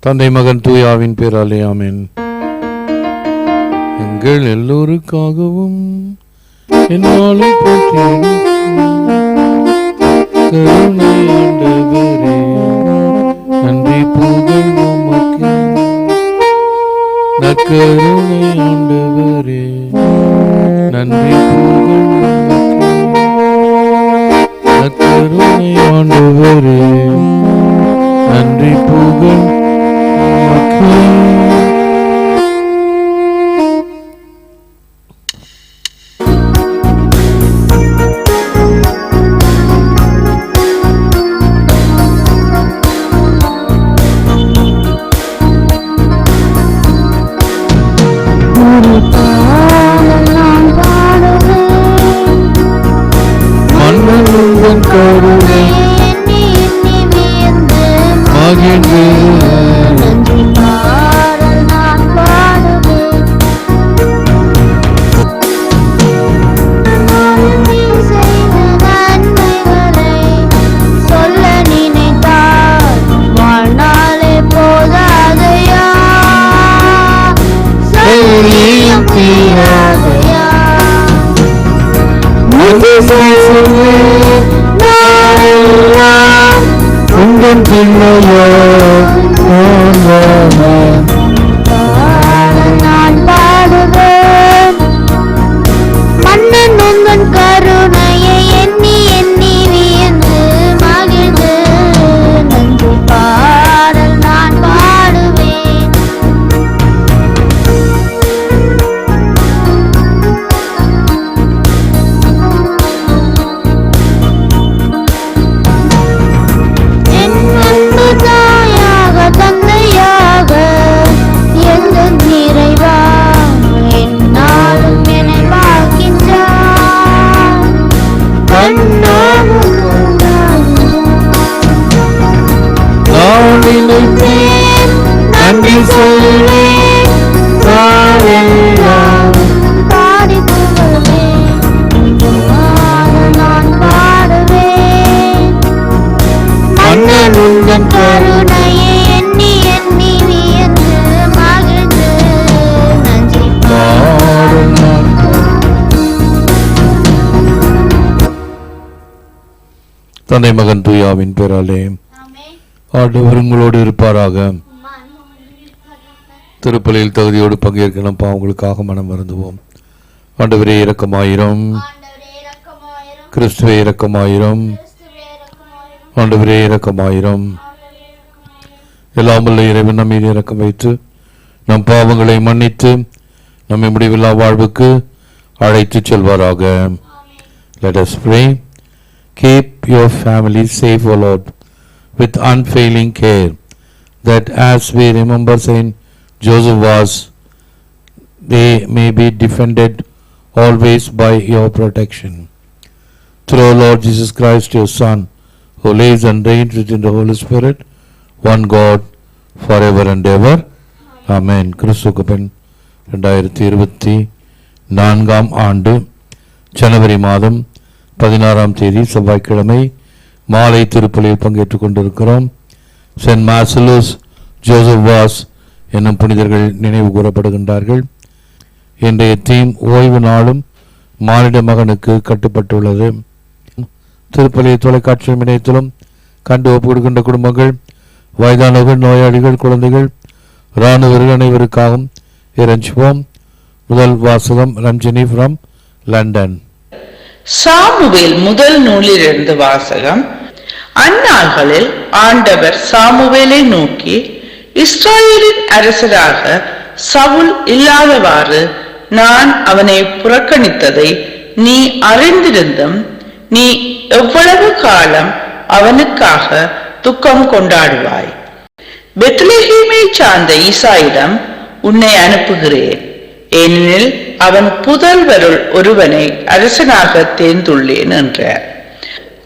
தந்தை மகன் தூயாவின் பேராலே ஆமேன். எங்கள் எல்லோருக்காகவும் என்னாலும் நன்றி புகழ் உமக்கு. நற்கருணை ஆண்டவரே. நன்றி புகழ் நற்கருணை ஆண்டவரே. நன்றி புகழ் உமக்கு me 的 தந்தை மகன் தூயாவின் பேராலே. ஆண்டவர் உங்களோடு இருப்பாராக. திருப்பலியில் தகுதியோடு பங்கேற்க நம் பாவங்களுக்காக மனம் வருந்துவோம். ஆண்டவரே இரக்கமாயிரம். கிறிஸ்துவே இரக்கமாயிரம். ஆண்டவரே இரக்கமாயிரம். எல்லாம் உள்ள இறைவன் நம் மீது இரக்கம் வைத்து நம் பாவங்களை மன்னித்து நம்மை முடிவில்லா வாழ்வுக்கு அழைத்துச் செல்வாராக. Us pray. Keep your family safe, O Lord, with unfailing care, that as we remember Saint Joseph was, they may be defended always by your protection. Through our Lord Jesus Christ, your Son, who lives and reigns within the Holy Spirit, one God, forever and ever. Amen. கிறிஸ்துக்குப்பன் ரெண்டாயிரத்தி இருபத்தி நான்காம் ஆண்டு ஜனவரி மாதம் பதினாறாம் தேதி செவ்வாய்க்கிழமை மாலை திருப்பலியில் பங்கேற்றுக் கொண்டிருக்கிறோம். சென்ட் மார்சலூஸ் ஜோசப் வாஸ் என்னும் புனிதர்கள் நினைவு கூறப்படுகின்றார்கள். இன்றைய தீம் ஓய்வு நாளும் மானிட மகனுக்கு கட்டுப்பட்டுள்ளது. திருப்பலி தொலைக்காட்சி இணையத்திலும் கண்டு ஒப்பு கொடுக்கின்ற குடும்பங்கள் வயதானவர்கள் நோயாளிகள் குழந்தைகள் இராணுவர்கள் அனைவருக்காகவும் இறைஞ்சுவோம். முதல் வாசகம் ரஞ்சினி ஃப்ரம் லண்டன் சாமுவேல் முதல் நூலிலிருந்து வாசகம். அந்நாள்களில் ஆண்டவர் சாமுவேலை நோக்கி இஸ்ராயேலின் அரசராக சவுல் இல்லாதவாறு நான் அவனை புறக்கணித்ததை நீ அறிந்திருந்தும் நீ எவ்வளவு காலம் அவனுக்காக துக்கம் கொண்டாடுவாய்? பெத்லஹேமை சார்ந்த ஈசாயிடம் உன்னை அனுப்புகிறேன். ஏனெனில் அவன் புதல்வருள் ஒருவனை அரசனாக தேர்ந்துள்ளேன் என்றார்.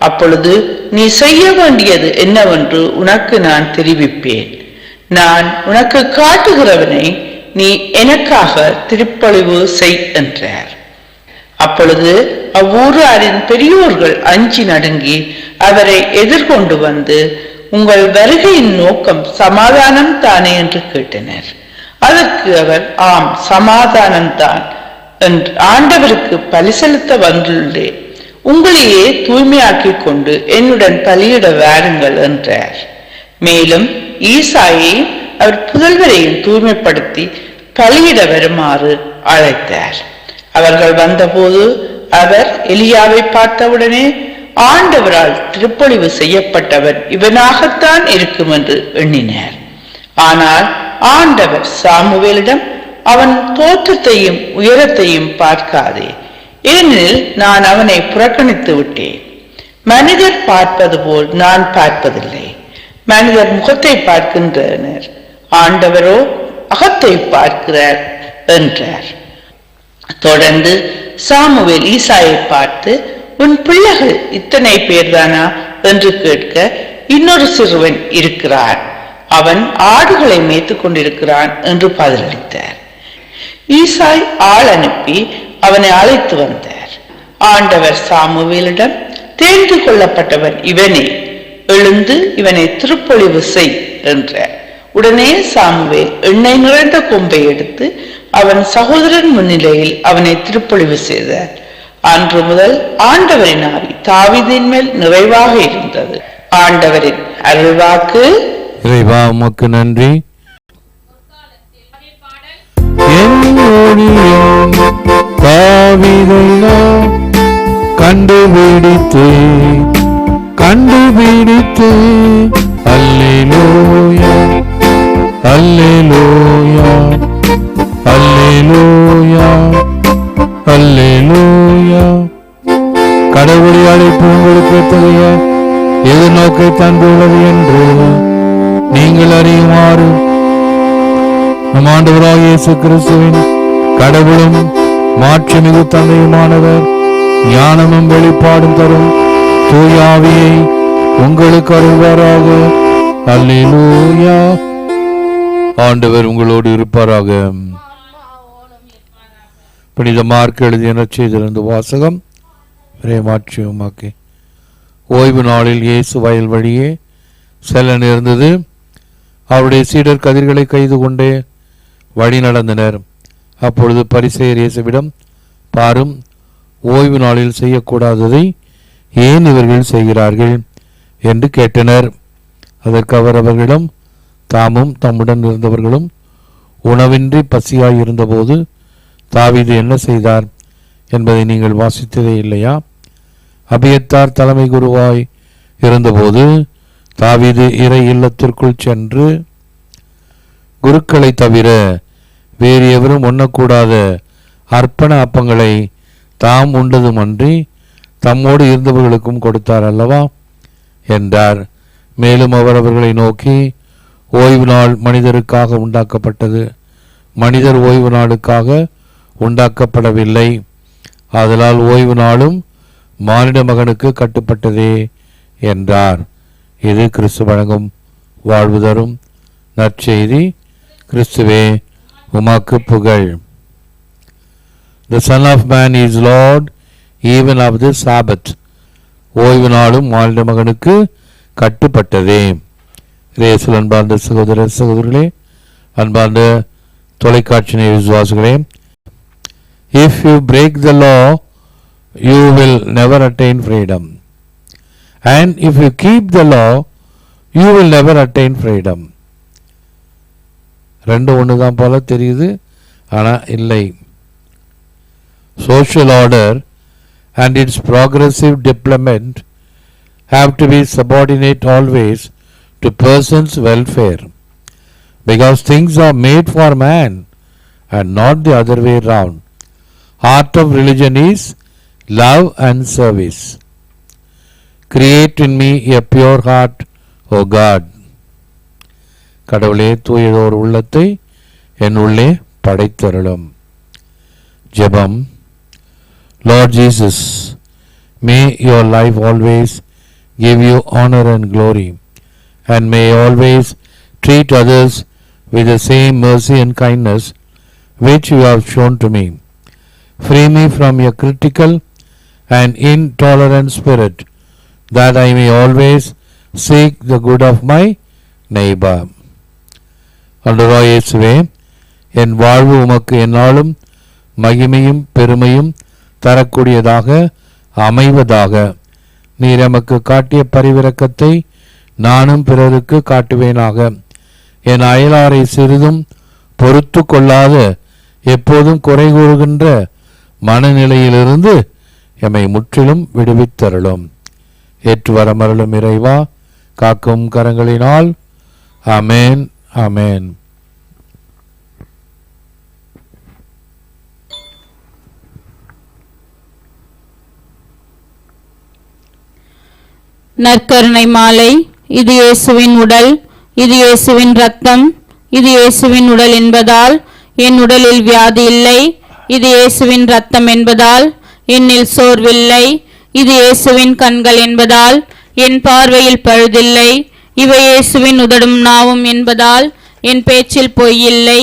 அப்பொழுது நீ செய்ய வேண்டியது என்னவென்று உனக்கு நான் தெரிவிப்பேன். நான் உனக்கு காட்டுகிறவனை நீ எனக்காக திருப்பொழிவு செய் என்றார். அப்பொழுது அவ்வூராரின் பெரியோர்கள் அஞ்சி நடுங்கி அவரை எதிர்கொண்டு வந்து உங்கள் வருகையின் நோக்கம் சமாதானம் தானே என்று கேட்டனர். அதற்கு அவர் ஆம் சமாதானம் தான் ஆண்டவருக்கு பலி செலுத்த வந்துள்ளேன் உங்களையே தூய்மையாக்கிக் கொண்டு என்னுடன் பலியிட வாருங்கள் என்றார். மேலும் ஈசாயை அவர் புதல்வரையும் தூய்மைப்படுத்தி பலியிட வருமாறு அழைத்தார். அவர்கள் வந்தபோது அவர் எலியாவை பார்த்தவுடனே ஆண்டவரால் திருப்பொழிவு செய்யப்பட்டவர் இவனாகத்தான் இருக்கும் என்று எண்ணினார். ஆனால் ஆண்டவர் சாமுவேலிடம் அவன் தோற்றத்தையும் உயரத்தையும் பார்க்காதே. ஏனெனில் நான் அவனை புறக்கணித்து விட்டேன். மனிதர் பார்ப்பது போல் நான் பார்ப்பதில்லை. மனிதர் முகத்தை பார்க்கின்றனர். ஆண்டவரோ அகத்தை பார்க்கிறார் என்றார். தொடர்ந்து சாமுவேல் ஈசாயை பார்த்து உன் பிள்ளைகள் இத்தனை பேர்தானா? என்று கேட்க இன்னொரு சிறுவன் இருக்கிறான். அவன் ஆடுகளை மேய்த்து கொண்டிருக்கிறான் என்று பதிலளித்தார். ஈசாய் ஆள் அனுப்பி அவனை அழைத்து வந்தார். ஆண்டவர் சாமுவேலிடம் தேர்ந்து கொள்ளப்பட்டவன் இவனே எழுந்து இவனை திருப்பொழிவு செய் என்றார். உடனே சாமுவேல் எண்ணெய் நிறைந்த கொம்பை எடுத்து அவன் சகோதரன் முன்னிலையில் அவனை திருப்பொழிவு செய்தார். அன்று முதல் ஆண்டவரின் ஆவி தாவிதின் மேல் நிறைவாக இருந்தது. ஆண்டவரின் அருள்வாக்கு. இறைவா உமக்கு நன்றி. என் ஒளியும் தாவீதை நான் கண்டுபிடித்து கண்டுபிடித்து அல்லேலூயா அல்லேலூயா அல்லேலூயா அல்லேலூயா. கடவுளை அழைப்பு உங்களுக்கு எத்தகைய எதிர்நோக்கை தந்துள்ளது என்று நீங்கள் அறியுமாறு நம் ஆண்டவராக இயேசு கிறிஸ்துவின் கடவுளும் மாற்றமிகு தந்தையுமானவர் ஞானமும் வெளிப்பாடும் தரும் தூயாவியை உங்களுக்கு அருள்வாராக. அல்லேலூயா. ஆண்டவர் உங்களோடு இருப்பாராக. புனித மார்க் எழுதிய நற்செய்திலிருந்து வாசகம். பிரேமாட்சியமாக்கி ஓய்வு நாளில் இயேசு வயல் வழியே செல்ல நேர்ந்தது. அவருடைய சீடர் கதிர்களை கைது கொண்டே வழி நடந்தனர் அப்பொழுது பரிசெயர் இயேசுவிடம் பாரும் ஓய்வு நாளில் செய்யக்கூடாததை ஏன் இவர்கள் செய்கிறார்கள்? என்று கேட்டனர். அதற்கு அவர் அவர்களிடம் தாமும் தம்முடன் இருந்தவர்களும் உணவின்றி பசியாய் இருந்தபோது தாவீது என்ன செய்தார் என்பதை நீங்கள் வாசித்ததே இல்லையா? அபியத்தார் தலைமை குருவாய் இருந்தபோது தாவீது இறை இல்லத்திற்குள் சென்று குருக்களை தவிர வேறு எவரும் உண்ணக்கூடாத அர்ப்பண அப்பங்களை தாம் உண்டதுமன்றி தம்மோடு இருந்தவர்களுக்கும் கொடுத்தார் அல்லவா? என்றார். மேலும் அவர் அவர்களை நோக்கி ஓய்வு நாள் மனிதருக்காக உண்டாக்கப்பட்டது. மனிதர் ஓய்வு நாளுக்காக உண்டாக்கப்படவில்லை. ஆதலால் ஓய்வு நாளும் மானிட மகனுக்கு கட்டுப்பட்டதே என்றார். இது கிறிஸ்து வழங்கும் வாழ்வு தரும் நற்செய்தி. கிறிஸ்துவே உமக்கு புகழ். The son of man is Lord even of the sabbath ஓய்வு நாளும் மானிட மகனுக்கு கட்டுப்பட்டதே. ரேசல் அன்பார்ந்த சகோதர சகோதரர்களே அன்பார்ந்த தொலைக்காட்சி நேய if you break the law you will never attain freedom and if you keep the law you will never attain freedom ரெண்டு ஒன்று தான் போல தெரியுது ஆனால் இல்லை social order and its progressive development have to be subordinate always to person's welfare because things are made for man and not the other way round. Heart of religion is love and service. Create in me a pure heart, O God. கடவுளே தூயதோர் உள்ளத்தை என் உள்ளே படைத்தருளும் ஜெபம் Lord Jesus, may your life always give you honor and glory, and may you always treat others with the same mercy and kindness which you have shown to me. Free me from your critical and intolerant spirit, that I may always seek the good of my neighbor. அல்லவா இயேசுவே என் வாழ்வு உமக்கு என்னாலும் மகிமையும் பெருமையும் தரக்கூடியதாக அமைவதாக. நீர் எமக்கு காட்டிய பரிவிறக்கத்தை நானும் பிறருக்கு காட்டுவேனாக. என் அயலாரை சிறிதும் பொறுத்து கொள்ளாத எப்போதும் குறை கூறுகின்ற மனநிலையிலிருந்து எம்மை முற்றிலும் விடுவித்தருளும். ஏற்று வரமருளும் இறைவா காக்கும் கரங்களினால். அமேன் ஆமென் நற்கருணை மாலை. இது இயேசுவின் உடல் இது இயேசுவின் ரத்தம் இது இயேசுவின் உடல் என்பதால் என் உடலில் வியாதி இல்லை இது இயேசுவின் ரத்தம் என்பதால் என்னில் சோர்வில்லை இது இயேசுவின் கண்கள் என்பதால் என் பார்வையில் பழுதில்லை இவை இயேசுவின் உதடும் நாவும் என்பதால் என் பேச்சில் பொய் இல்லை.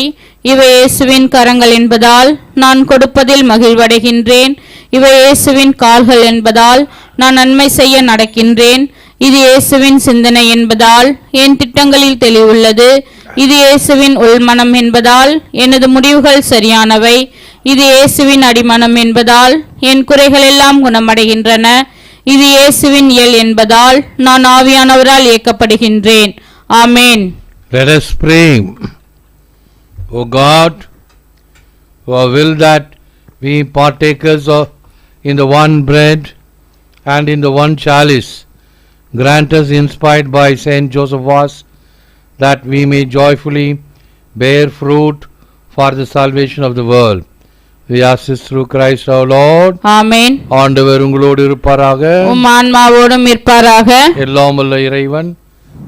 இவை இயேசுவின் கரங்கள் என்பதால் நான் கொடுப்பதில் மகிழ்வடைகின்றேன். இவை இயேசுவின் கால்கள் என்பதால் நான் நன்மை செய்ய நடக்கின்றேன். இது இயேசுவின் சிந்தனை என்பதால் என் திட்டங்களில் தெளிவுள்ளது. இது இயேசுவின் உள்மனம் என்பதால் எனது முடிவுகள் சரியானவை. இது இயேசுவின் அடிமனம் என்பதால் என் குறைகள் எல்லாம் குணமடைகின்றன. இது இயேசுவின் இயல் என்பதால் நான் ஆவியானவரால் இயக்கப்படுகின்றேன் ஆமேன் Let us pray. O God, who are will that we partakers of in the one bread and in the one chalice, grant us inspired by Saint Joseph was that we may joyfully bear fruit for the salvation of the world. We ask this through Christ our Lord. ஆமேன் ஆண்டவர் உங்களோடு இருப்பாராக. உம் ஆன்மாவோடும் இருப்பாராக. எல்லாம் வல்ல இறைவன்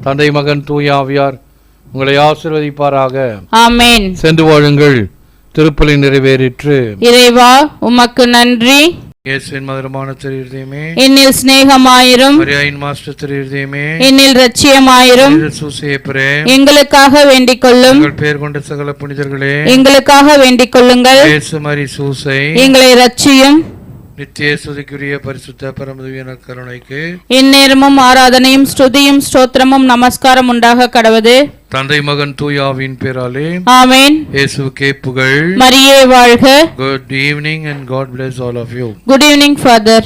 தந்தை மகன் தூயாவியார் உங்களை ஆசிர்வதிப்பாராக. ஆமேன் சென்று வாழுங்கள். திருப்பலி நிறைவேறிற்று. இறைவா உமக்கு நன்றி. திருதயமே என்னில் சிநேகமாயிரும். மரியாயின் மாஸ்டர் திருதயமே என்னில் ரட்சியமாயிரும் சூசையப்பரே எங்களுக்காக வேண்டிக் கொள்ளும் பேர் கொண்ட சகல புனிதர்களே. எங்களுக்காக வேண்டிக் கொள்ளுங்கள் இயேசு மரி சூசை எங்களை ரட்சியும் நித்திய சுதிக்குரிய பரிசுத்த பரமதுவியன கருணைக்கு எந்நேரமும் ஆராதனையும் ஸ்துதியும் ஸ்தோத்திரமும் நமஸ்காரம் உண்டாக கடவது தந்தை மகன் தூயாவின் பேராலே ஆமேன். இயேசுவுக்கே புகழ். மரியே வாழ்க. Good evening and God bless all of you. Good evening father